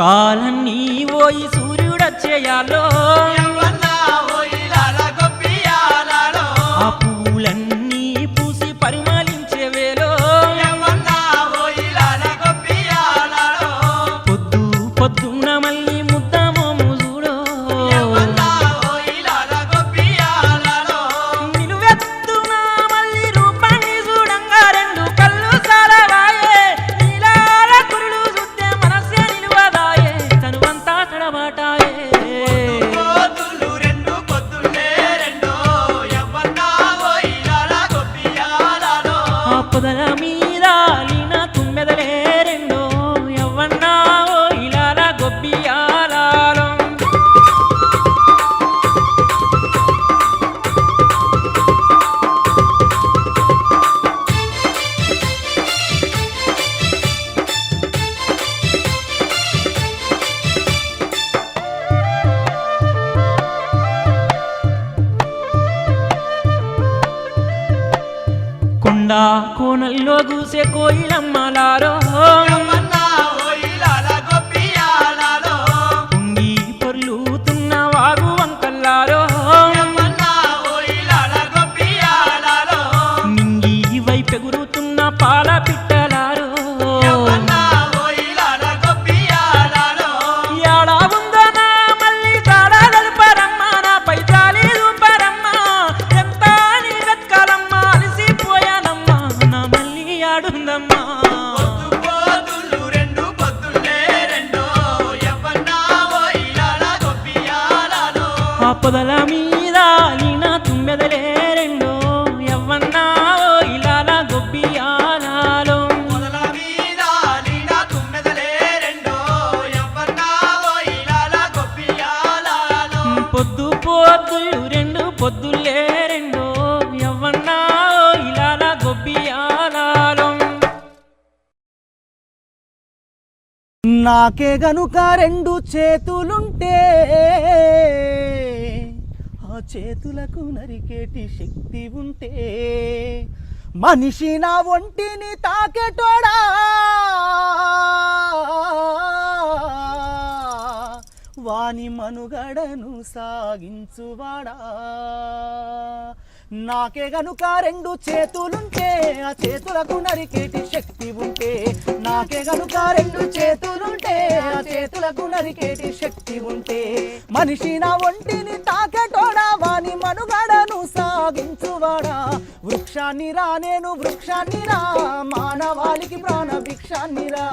కాలం నీ ఓయి సూర్యుడచ్చేయాలో. ನಮ್ಮ నాకే గనుక రెండు చేతులుంటే ఆ చేతులకు నరికేటి శక్తి ఉంటే మనిషి నా ఒంటిని తాకెటోడా? వాని మనుగడను సాగించువాడా? నాకే గనుక రెండు చేతులుంటే ఆ చేతులకు నరికేటి శక్తి ఉంటే నాకే గనుక రెండు చేతులుంటే ఆ చేతులకు నరికేటి శక్తి ఉంటే మనిషి నా ఒంటిని తాకెటోడా వాని మనుగడను సాగించువాడా. వృక్షాన్ని రా నేను వృక్షాన్ని రా మానవాళికి ప్రాణ భిక్షాన్ని రా.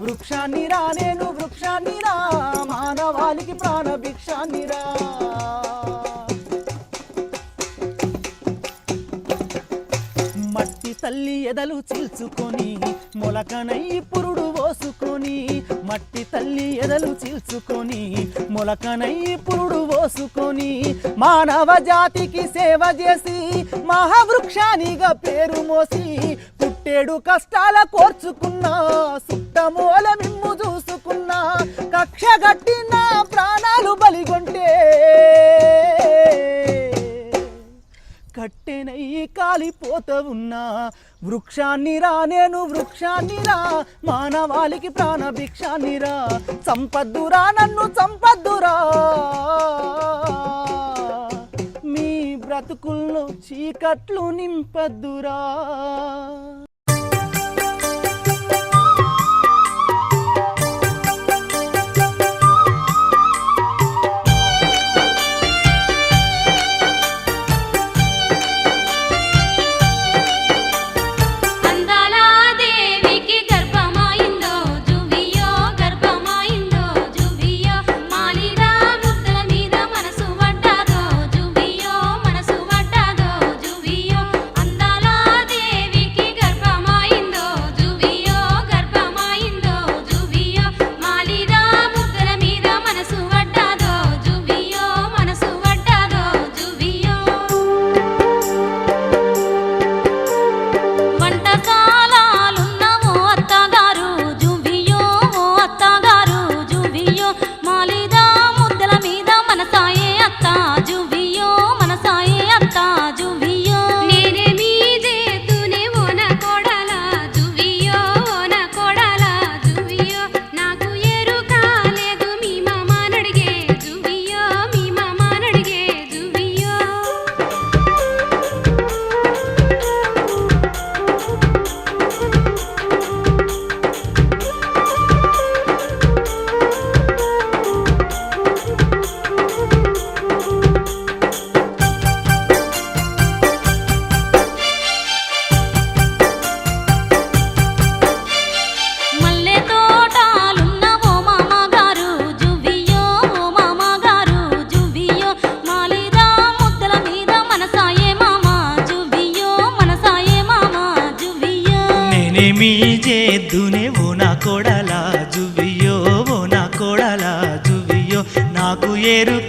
వృక్షాన్ని రా నేను వృక్షాన్ని రా మానవాళికి ప్రాణ భిక్షాన్ని రా. తల్లి ఎదలు చీల్చుకొని మొలకనై పురుడు పోసుకొని మట్టి తల్లి ఎదలు చీల్చుకొని మొలకనై పురుడు పోసుకొని మానవ జాతికి సేవ చేసి మహావృక్షానిగా పేరు మోసి పుట్టేడు కష్టాల కోర్చుకున్నా సుట్టమూల మిమ్ము చూసుకున్నా కక్ష గట్టిన ప్రాణాలు బలిగొంటే. కట్టెనై కాలిపోతూ ఉన్నా. వృక్షాన్ని రా నేను వృక్షాన్ని రా. మానవాళికి ప్రాణ భిక్షాన్ని రా చంపద్దురా నన్ను చంపద్దురా. మీ బ్రతుకుల్లో చీకట్లు నింపద్దురా.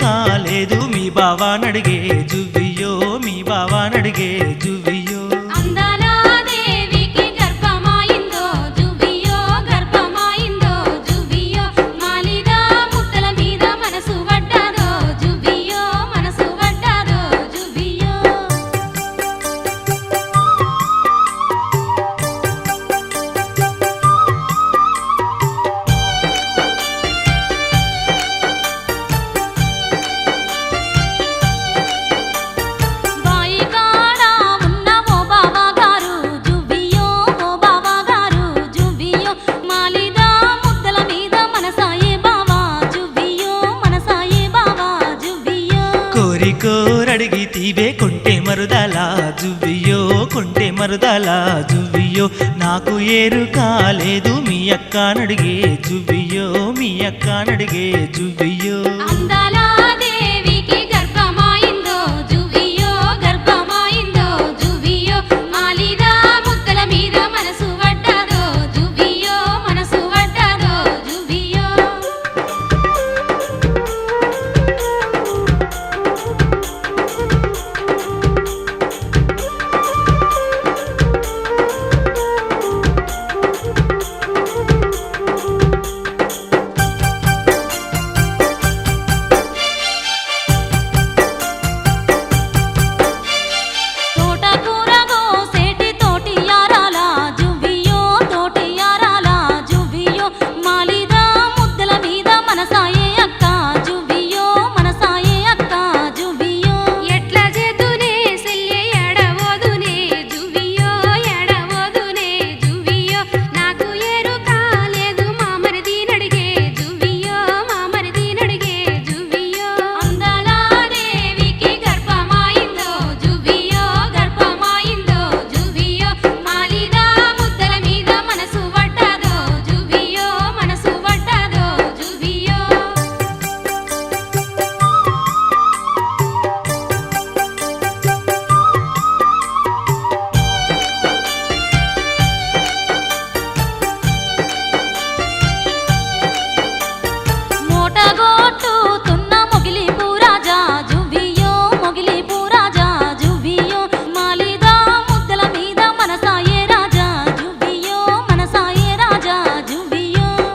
కాలేదు మీ బావా నడిగే జువ్వియో మీ బావా నడిగే జువ్వి వరదలా జువ్వియో నాకు ఏరు కాలేదు మీ అక్క నడిగే జువ్వియో మీ అక్క నడిగే జువ్వియో.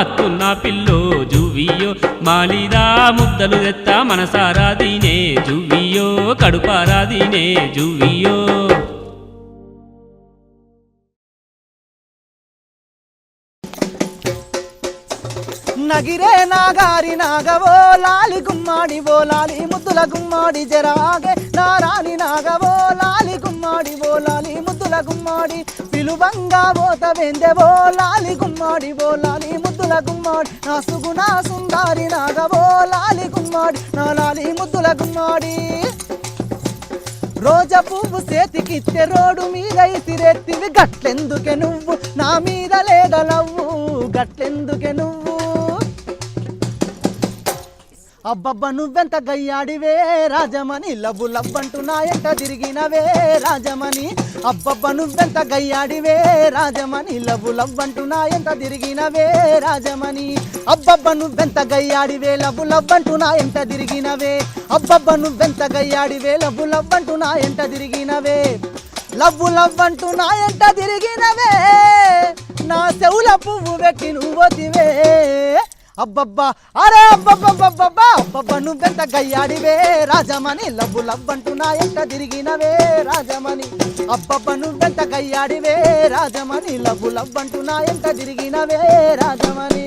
అత్తున్న పిల్లో జువియో మాలిదా ముద్దలు తెత్త మనసారా దీనే జువియో కడుపారా దీనే జువియో నగిరే నాగారి నాగవో లాలి గుమ్మాడి ఓ లాలి ముద్దుల గుమ్మాడి జరాగే. నారాని నాగవో లాలి గుమ్మాడి ఓ లాలి ముద్దుల గుమ్మాడి పిలువంగా ఓత వెందెవో లాలి గుమ్మాడి ఓ లాలి ముద్దుల గుమ్మాడి. నా సుగుణ సుందారి నాగవో లాలి గుమ్మాడి నా లాలి ముద్దుల గుమ్మాడి. రోజ పువ్వు చేతికిచ్చే రోడ్డు మీద ఇసిరెత్తివి గట్లెందుకే నువ్వు? నా మీద లేదలవ్వు గట్లెందుకే నువ్వు? అబ్బబ్బ నువ్వెంత గయ్యాడివే? రాజమణి లబ్బు లవ్వంటూ నా ఎంట తిరిగినవే? రాజమణి అబ్బబ్బ నువ్వెంత గయ్యాడివే? రాజమణి లబ్బు లవ్వంటూ నా ఎంట తిరిగినవే? రాజమణి అబ్బబ్బ నువ్వెంత గయ్యాడివే? లబ్బు లవ్వంటూ నా ఎంట తిరిగినవే? అబ్బబ్బ నువ్వెంత గయ్యాడివే? లబ్బు లవ్వంటూ నా ఎంట తిరిగినవే? లవ్వు లవ్వంటూ నా ఎంట తిరిగినవే? నా చెవుల పువ్వు పెట్టి నువ్వొతివే అబ్బబ్బా అరే అబ్బబ్బబ్బబ్బబ్బా అబ్బబ్బా నువ్వెంత గయ్యాడివే? రాజమణి లబ్బు లవ్వంటూ నా ఎంట తిరిగినవే? రాజమణి అబ్బబ్బ నువ్వెంత గయ్యాడివే? రాజమణి లబ్బు లవ్వంటూ నా ఎంట తిరిగినవే? రాజమణి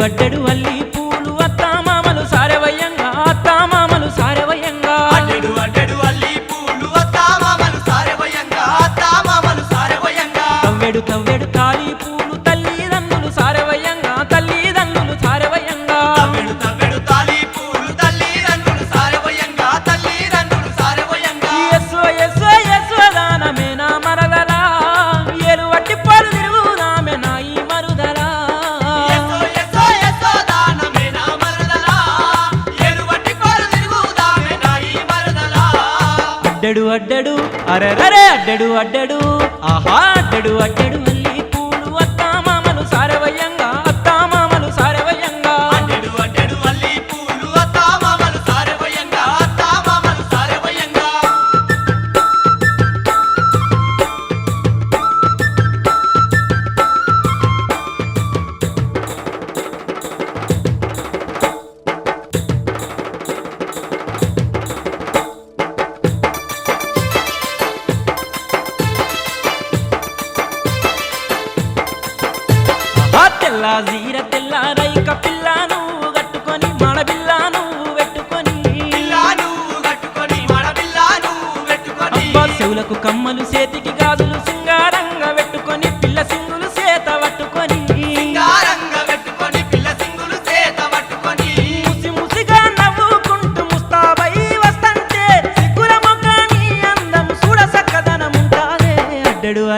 అడ్డడు అల్లి పూలు అత్తామామలు సారవయ్యంగా అత్తామామలు సారవయ్యంగా. అడ్డెడు అడ్డెడు అల్లి పూలు అత్తామామలు సారెవయంగా అత్తామామలు సారెవయంగా తవ్వెడు తవ్వెడు తాలి పూలు అరే అడ్డడు అడ్డడు ఆహా అడ్డడు అడ్డడు మళ్ళీ.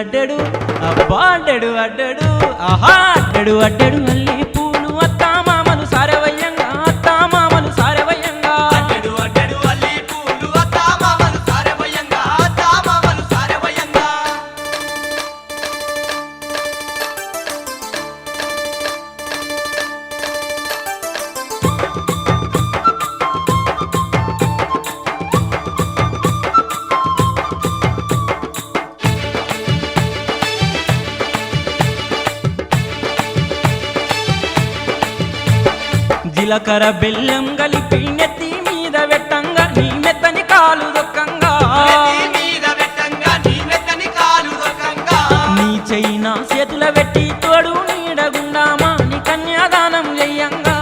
అడ్డడు అబ్బా అడ్డడు అడ్డడు ఆహా అడ్డడు అడ్డడు మళ్ళీ జీలకర్ర బెల్లం కలిపి నెత్తి మీద పెట్టంగా నీ మెత్తని కాలు దొక్కంగా. నీ చైనా చేతుల పెట్టి తోడు నీడగుండామా నీ కన్యాదానం చెయ్యంగా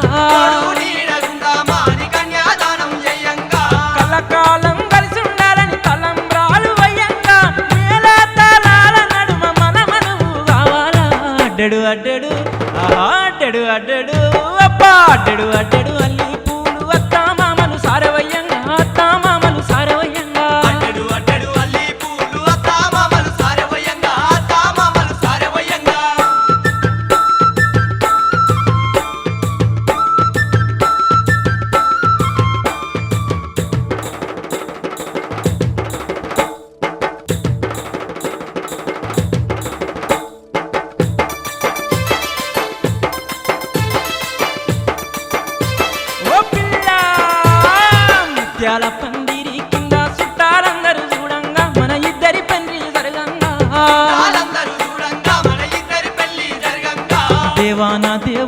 కలకాలం కలిసి ఉండాలని తలంబ్రాలు వయ్యంగా. నడుమ కావాలా? అడ్డడు అడ్డడు అడ్డడు అడ్డడు అబ్బా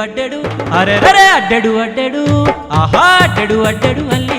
అడ్డడు. అడ్డడు అరెరే అడ్డడు అడ్డడు. ఆహా అడ్డడు అడ్డడు అల్లి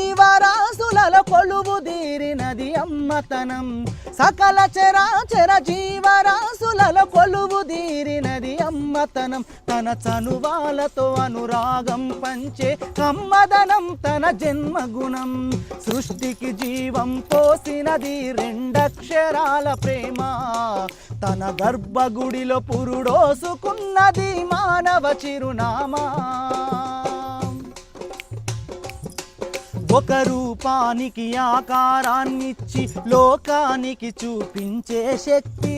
మతనం సకల చరాచర జీవరాశులలో కొలువు దీరినది అమ్మతనం. తన చనువాలతో అనురాగం పంచే కమ్మదనం తన జన్మగుణం. సృష్టికి జీవం పోసినది రెండక్షరాల ప్రేమ. తన గర్భగుడిలో పురుడోసుకున్నది మానవ చిరునామా. ఒక రూపానికి ఆకారాన్నిచ్చి లోకానికి చూపించే శక్తి.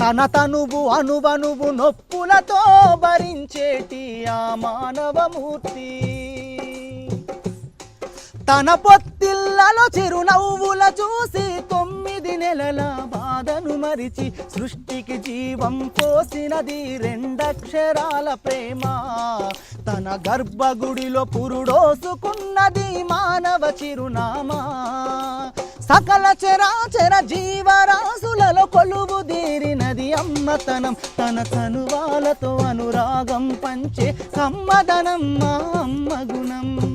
తన తనువు అనువనువు నొప్పులతో భరించేటి ఆ మానవమూర్తి. తన పొత్తిళ్ళలో చిరునవ్వుల చూసి తొమ్మిది నెలల బాధను మరిచి సృష్టికి జీవం పోసినది రెండక్షరాల ప్రేమ. తన గర్భగుడిలో పురుడోసుకున్నది మానవ చిరునామా. సకల చరాచర జీవరాశులలో కొలువు దీరినది అమ్మతనం. తన తనువాలతో అనురాగం పంచే కమ్మదనం మా అమ్మ గుణం.